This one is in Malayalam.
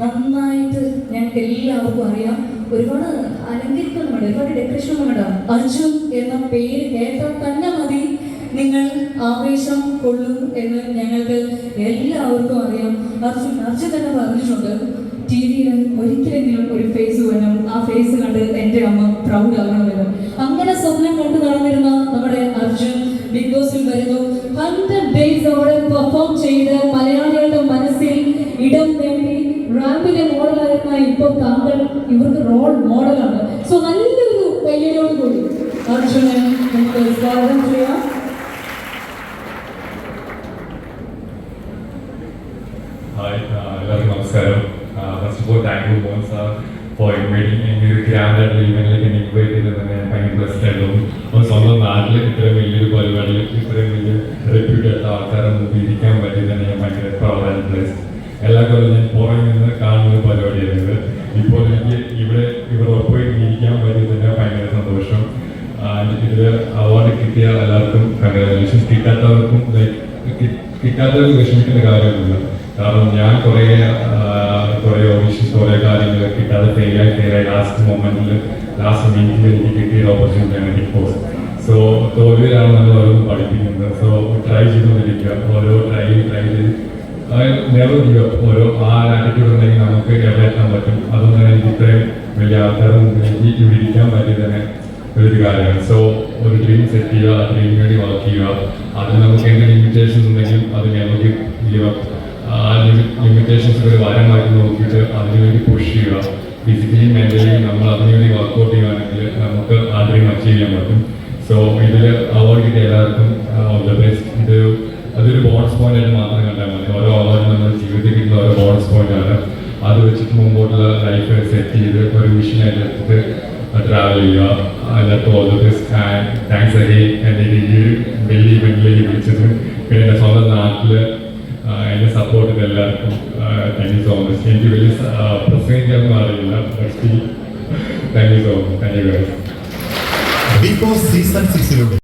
നന്നായിട്ട് ഞങ്ങൾക്ക് എല്ലാവർക്കും അറിയാം. ഒരുപാട് അലങ്കരിക്കൊന്നും വേണ്ട ഒരുപാട് ഡെക്കറേഷൻ ഒന്നും അർജുൻ എന്ന പേര് കേട്ടാൽ തന്നെ മതി. നിങ്ങൾ ആവേശം കൊള്ളും എന്ന് ഞങ്ങൾക്ക് എല്ലാവർക്കും അറിയാം. അർജുൻ അർജുൻ തന്നെ പറഞ്ഞിട്ടുണ്ട് ടി വിയിൽ ഒരിക്കലെങ്കിലും ഒരു ഫേസ് വരണം ആ ഫേസ് കണ്ട് എന്റെ അമ്മ പ്രൗഡ് ആകണമെന്ന്. അങ്ങനെ സ്വപ്നം കൊണ്ട് നടന്നിരുന്ന നമ്മുടെ അർജുൻ ബിഗ് ബോസിൽ വരുന്നു. ഹൺഡ്രഡ് ഡേയ്സ് അവിടെ പെർഫോം ചെയ്ത് മലയാളികളുടെ മോഡലായിരുന്ന ഇപ്പോൾ താങ്കൾ ഇവർക്ക് റോൾ മോഡലാണ് സോ നല്ലൊരു കയ്യലോട് കൂടി. അർജുനെ നമുക്ക് സ്വാഗതം ചെയ്യാം. ഹായ് ആഹ് എല്ലാവർക്കും നമസ്കാരം. First of all thank you മോൻ സാർ ഫോർ ഇൻവൈറ്റിംഗ് ഒരു ഗ്രാൻഡ് ആയിട്ടുള്ള എല്ലാ കൊല്ലം ഞാൻ പുറകിൽ നിന്ന് കാണുന്ന ഒരു പരിപാടിയായിരുന്നു ഇപ്പോൾ എനിക്ക് ഇവിടെ ഒപ്പം ഇരിക്കാൻ പറ്റി ഭയങ്കര സന്തോഷം. എനിക്ക് ഇതിൽ അവാർഡ് കിട്ടിയ എല്ലാവർക്കും കൺഗ്രാജുലേഷൻസ് കിട്ടാത്തവർക്കും കിട്ടാത്തവർക്ക് വിഷമിക്കേണ്ട കാര്യമൊന്നുമില്ല. കാരണം ഞാൻ കുറേ കുറേ ഓഡിഷൻസ് കുറേ കാര്യങ്ങൾ കിട്ടാതെ ഫെയിലായി ഫെയിലായി ലാസ്റ്റ് മൊമെന്റിൽ ലാസ്റ്റ് മിനിറ്റിൽ എനിക്ക് കിട്ടിയ ഓപ്പർച്യൂണിറ്റിയാണ് ബോസ് സോ തോൽവിയിലാണ് നമ്മൾ ഓരോന്ന് പഠിപ്പിക്കുന്നത്. സോ ട്രൈ ചെയ്തുകൊണ്ടിരിക്കുക ഓരോ ട്രൈ ട്രൈ ചെയ്ത് ഗിവ് അപ്പ് ഓരോ ആ ഉണ്ടെങ്കിൽ നമുക്ക് എവിടെ എത്താൻ പറ്റും. അതൊന്നും എനിക്ക് വലിയ ആൾക്കാരുടെ എനിക്ക് ഇവിടെ ഇരിക്കാൻ പറ്റിയത് ഒരു കാര്യമാണ്. സോ ഒരു ഡ്രീം സെറ്റ് ചെയ്യുക ആ ഡ്രീം വേണ്ടി വർക്ക് ചെയ്യുക. അതിൽ നമുക്ക് എന്ത് ഉണ്ടെങ്കിലും അത് നമുക്ക് ഗിവ് ആ ലിമിറ്റേഷൻസ് ഒരു വരമായിട്ട് നോക്കിയിട്ട് അതിനുവേണ്ടി പുഷ് ചെയ്യുക. ഫിസിക്കലി മെന്റലി നമ്മൾ അതിനുവേണ്ടി വർക്ക്ഔട്ട് ചെയ്യുകയാണെങ്കിൽ നമുക്ക് ആ ഡ്രീം അച്ചീവ് ചെയ്യാൻ പറ്റും. സോ ഇതിൽ അവാർഡ് എല്ലാവർക്കും ഓൾ ദ ബെസ്റ്റ് ഇത് അതൊരു ബോണസ് പോയിന്റ് ആയിട്ട് മാത്രം കണ്ടാൽ മതി. ഓരോ ജീവിതത്തിൽ ഒരു ബോണസ് പോയിന്റ് ആണ്. അത് വെച്ചിട്ട് മുമ്പോട്ടുള്ള ലൈഫ് സെറ്റ് ചെയ്ത് ഒരു വിഷനായിട്ട് എടുത്തിട്ട് ട്രാവൽ ചെയ്യുക. അതിനകത്ത് ഓൾ താങ്ക്സ് അഗെയിൻ എന്റെ വിളിച്ചത്. പിന്നെ എന്റെ സ്വന്തം നാട്ടിൽ എന്നെ സപ്പോർട്ട് എല്ലാവർക്കും താങ്ക് യു സോ മച്ച് എനിക്ക് വലിയ പ്രസംഗിക്കാനൊന്നും അറിയില്ല thank you so much thank you season സിക്സിലൂടെ